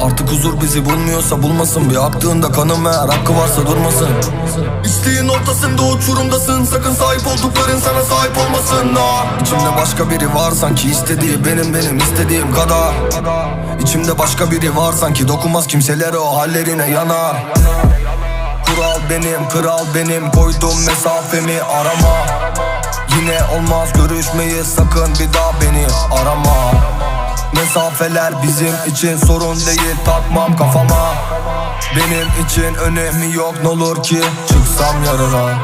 Artık huzur bizi bulmuyorsa bulmasın. Bir aktığında kanım eğer hakkı varsa durmasın. İçtiğin ortasında uçurumdasın. Sakın sahip oldukların sana sahip olmasın. Ha. İçimde başka biri var sanki. İstediği benim benim istediğim kadar. İçimde başka biri var sanki. Dokunmaz kimselere o hallerine yanar Kural benim, kral benim. Koydum mesafemi arama. Yine olmaz görüşmeyi sakın bir daha beni arama Mesafeler bizim için sorun değil. Takmam kafama. Benim için önemi yok. Ne olur ki çıksam yarına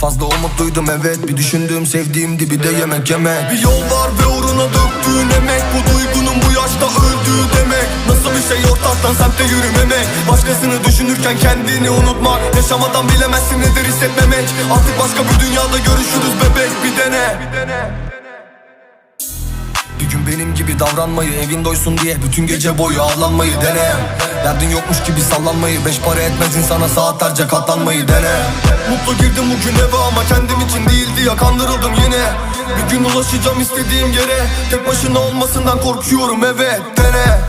Fazla umut duydum evet. Bir düşündüğüm sevdiğim dibi de yemek yemek. Bir yol var ve uğruna döktüğün emek. Bu duygunun bu yaşta öldüğü demek. Nasıl bir şey ortaktan semtte yürümemek? Başkasını düşünürken kendini unutmak. Yaşamadan bilemezsin nedir hissetmemek. Artık başka bir dünyada görüşürüz bebek bir dene. bir gün benim gibi davranmayı Evin doysun diye bütün gece boyu ağlanmayı dene. Derdin yokmuş gibi sallanmayı Beş para etmez insana saatlerce katlanmayı dene. Mutlu girdim bugün eve ama kendim için değildi ya kandırıldım yine. Bir gün ulaşacağım istediğim yere Tek başına olmasından korkuyorum evet dene